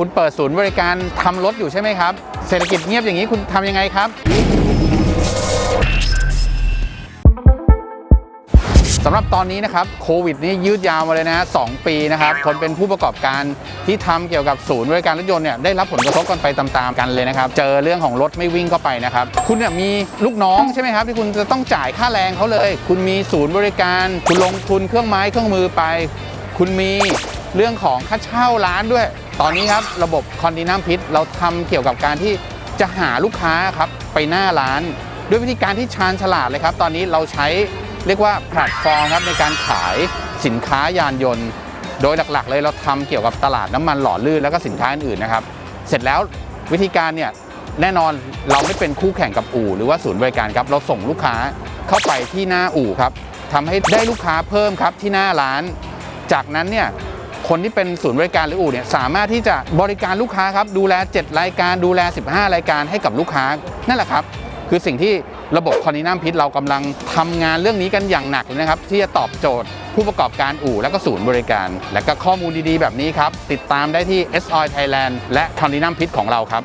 คุณเปิดศูนย์บริการทำรถอยู่ใช่ไหมครับ เศรษฐกิจเงียบอย่างนี้คุณทำยังไงครับ สำหรับตอนนี้นะครับโควิดนี่ยืดยาวมาเลยนะสองปีนะครับคนเป็นผู้ประกอบการที่ทำเกี่ยวกับศูนย์บริการรถยนต์เนี่ยได้รับผลกระทบกันไปตามๆกันเลยนะครับ เจอเรื่องของรถไม่วิ่งเข้าไปนะครับ คุณเนี่ยมีลูกน้องใช่ไหมครับ ที่คุณจะต้องจ่ายค่าแรงเขาเลย คุณมีศูนย์บริการ คุณลงทุนเครื่องไม้เครื่องมือไป คุณมี เรื่องของค่าเช่าร้านด้วย ตอนนี้ครับระบบคอนดินัมพิษเราทำเกี่ยวกับการที่จะหาลูกค้าครับไปหน้าร้าน ด้วยวิธีการที่ชาญฉลาดเลยครับ ตอนนี้เราใช้เรียกว่าแพลตฟอร์มครับในการขายสินค้ายานยนต์ โดยหลักๆ เลยเราทำเกี่ยวกับตลาดน้ำมันหล่อลื่นแล้วก็สินค้าอื่นๆนะครับ เสร็จแล้ววิธีการเนี่ยแน่นอนเราไม่เป็นคู่แข่งกับอู่หรือว่าศูนย์บริการครับเราส่งลูกค้าเข้าไปที่หน้าอู่ครับทำให้ได้ลูกค้าเพิ่มครับที่หน้าร้าน จากนั้นเนี่ย คนที่เป็นศูนย์บริการหรืออู่เนี่ยสามารถที่จะบริการลูกค้าครับดูแล 7 รายการดูแล 15 รายการให้กับลูกค้านั่นแหละครับคือสิ่งที่ระบบคอนดินัมพิษเรากำลังทำงานเรื่องนี้กันอย่างหนักเลยนะครับ ที่จะตอบโจทย์ผู้ประกอบการอู่และก็ศูนย์บริการ และก็ข้อมูลดีๆ แบบนี้ครับ ติดตามได้ที่ SOI Thailand และคอนดินัมพิษของเราครับ